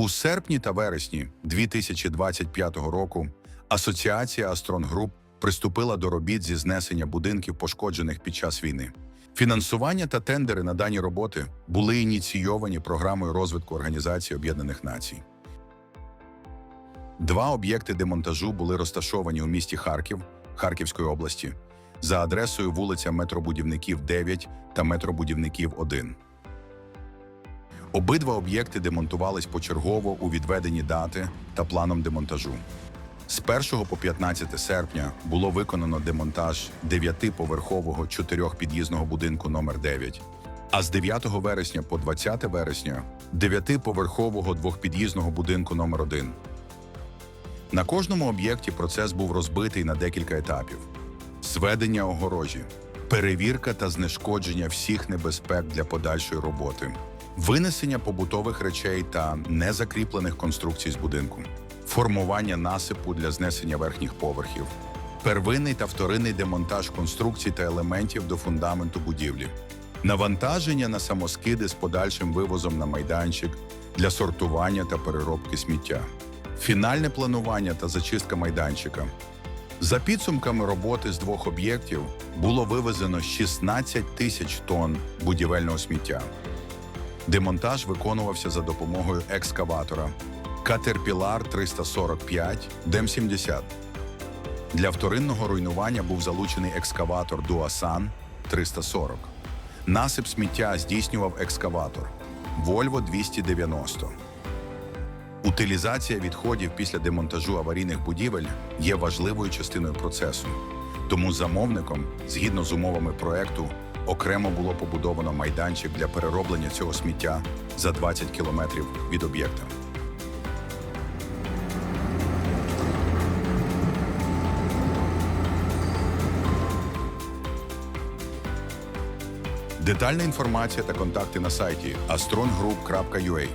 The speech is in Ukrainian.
У серпні та вересні 2025 року Асоціація Астрон Груп приступила до робіт зі знесення будинків, пошкоджених під час війни. Фінансування та тендери на дані роботи були ініційовані програмою розвитку Організації Об'єднаних Націй. Два об'єкти демонтажу були розташовані у місті Харків Харківської області за адресою вулиця Метробудівників 9 та Метробудівників 1. Обидва об'єкти демонтувались почергово у відведені дати та планом демонтажу. З 1 по 15 серпня було виконано демонтаж 9-поверхового чотирьохпід'їзного будинку номер 9 а з 9 вересня по 20 вересня 9-поверхового двохпід'їзного будинку номер 1 На кожному об'єкті процес був розбитий на декілька етапів: зведення огорожі, перевірка та знешкодження всіх небезпек для подальшої роботи, винесення побутових речей та незакріплених конструкцій з будинку, формування насипу для знесення верхніх поверхів, первинний та вторинний демонтаж конструкцій та елементів до фундаменту будівлі, навантаження на самоскиди з подальшим вивозом на майданчик для сортування та переробки сміття, фінальне планування та зачистка майданчика. За підсумками роботи з двох об'єктів було вивезено 16 тисяч тонн будівельного сміття. Демонтаж виконувався за допомогою екскаватора Caterpillar 345 DEM-70. Для вторинного руйнування був залучений екскаватор Дуасан 340. Насип сміття здійснював екскаватор Volvo 290. Утилізація відходів після демонтажу аварійних будівель є важливою частиною процесу. Тому замовником, згідно з умовами проекту, окремо було побудовано майданчик для перероблення цього сміття за 20 кілометрів від об'єкта. Детальна інформація та контакти на сайті astrongroup.ua